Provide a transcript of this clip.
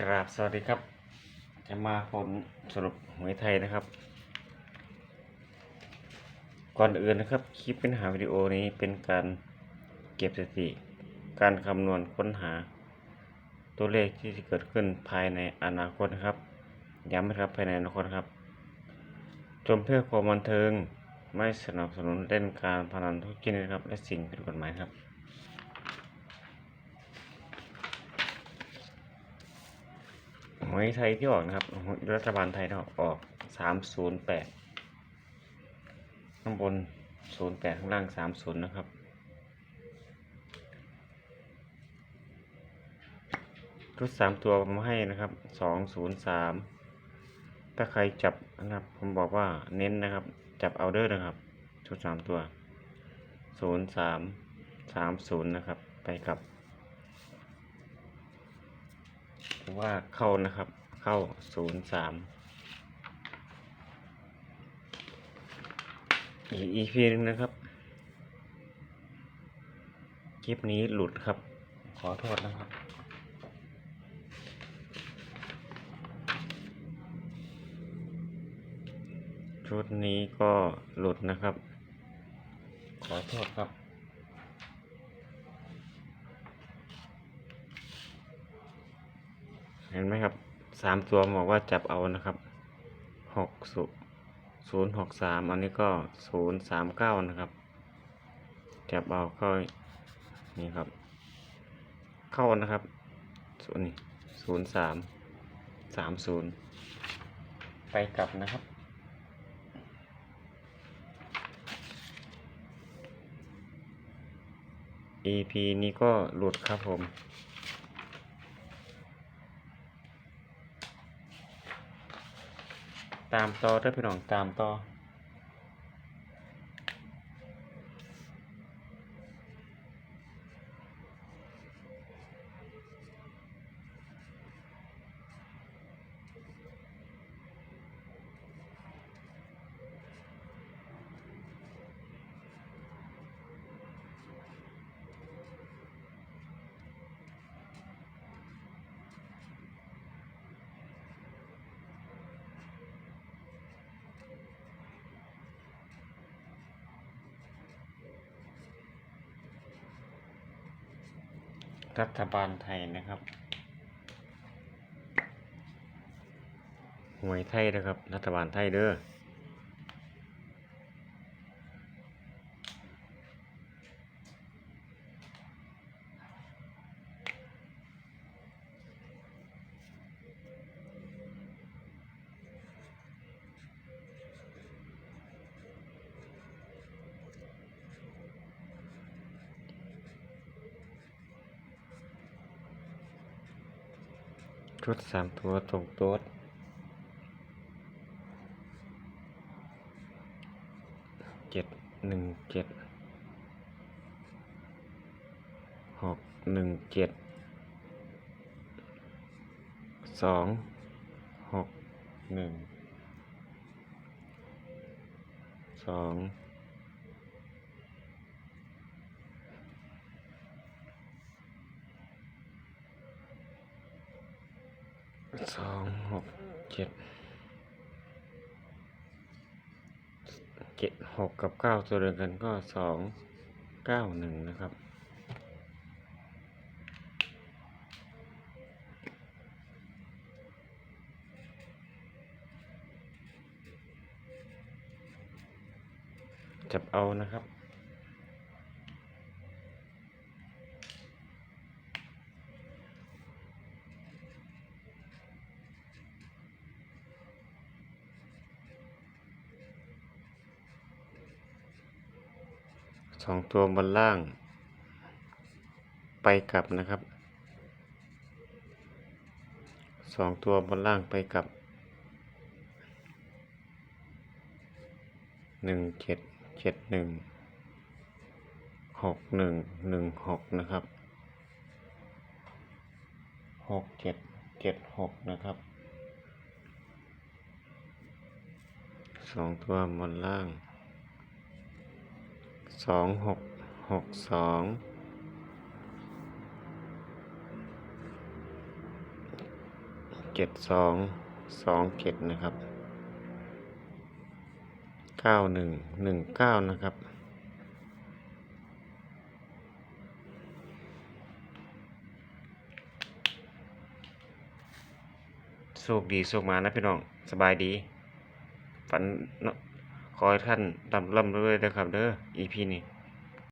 กราบสวัสดีครับ จะมาผลสรุปหวยไทยนะครับ ก่อนอื่นนะครับ คลิปเป็นหาวิดีโอนี้เป็นการเก็บสถิติ การคำนวณค้นหา ตัวเลขที่จะเกิดขึ้นภายในอนาคตนะครับ ย้ำนะครับภายในอนาคตครับ ชมเพื่อความบันเทิงไม่สนับสนุนเล่นการพนันทุกชนิดนะครับ และสิ่งผิดกฎหมายครับ หวยไทยที่ออกนะครับรัฐบาลไทยที่ออกออกสามศูนย์แปดข้างบนศูนย์แปดข้างล่างสามศูนย์นะครับชุดสามตัวผมให้นะครับสองศูนย์สามถ้าใครจับนะครับ ผมบอกว่าเน้นนะครับ จับเอาเดอร์นะครับ ชุดสามตัวศูนย์สามสามศูนย์นะครับ ไปกับ ถือ ว่าเข้านะครับ เข้าศูนย์สาม อีกอีพีนึงนะครับ คลิปนี้หลุดครับ ขอโทษนะครับชุดนี้ก็หลุดนะครับ ขอโทษครับ เห็นไหมครับสามตัวบอกว่าจับเอานะครับหกศูศูนย์หกสามอันนี้ก็ศูนย์สามเก้านะครับ จับเอาเข้านี่ครับ เข้านะครับส่วนนี้ศูนย์สามสามศูนย์ไปกลับนะครับ EP นี้ก็หลุดครับผม ตามต่อเด้อพี่น้องตามต่อ รัฐบาลไทยนะครับหวยไทยนะครับ รัฐบาลไทยเด้อ ชุดสามตัวตรงต๊ดเจ็ดหนึ่งเจ็ดหกหนึ่งเจ็ดสองหกหนึ่งสอง สองหกเจ็ดเจ็ดหกกับเก้าตัวเดียวกันก็สองเก้าหนึ่งนะครับจับเอานะครับ องตัวบนล่าง ไปกลับนะครับสองตัวบนล่างไปกลับหนึ่งเจ็ดเจ็ดหนึ่งหกหนึ่งหนึ่งหกนะครับหกเจ็ดเจ็ดหกนะครับสองตัวบนล่าง สองหกหกสองเจ็ดสองสองเจ็ดนะครับเก้าหนึ่งหนึ่งเก้านะครับโชคดีโชคมานะพี่น้องสบายดีฝันน ขอให้ท่านดำร่ำรวยนะครับ เด้อ EP นี้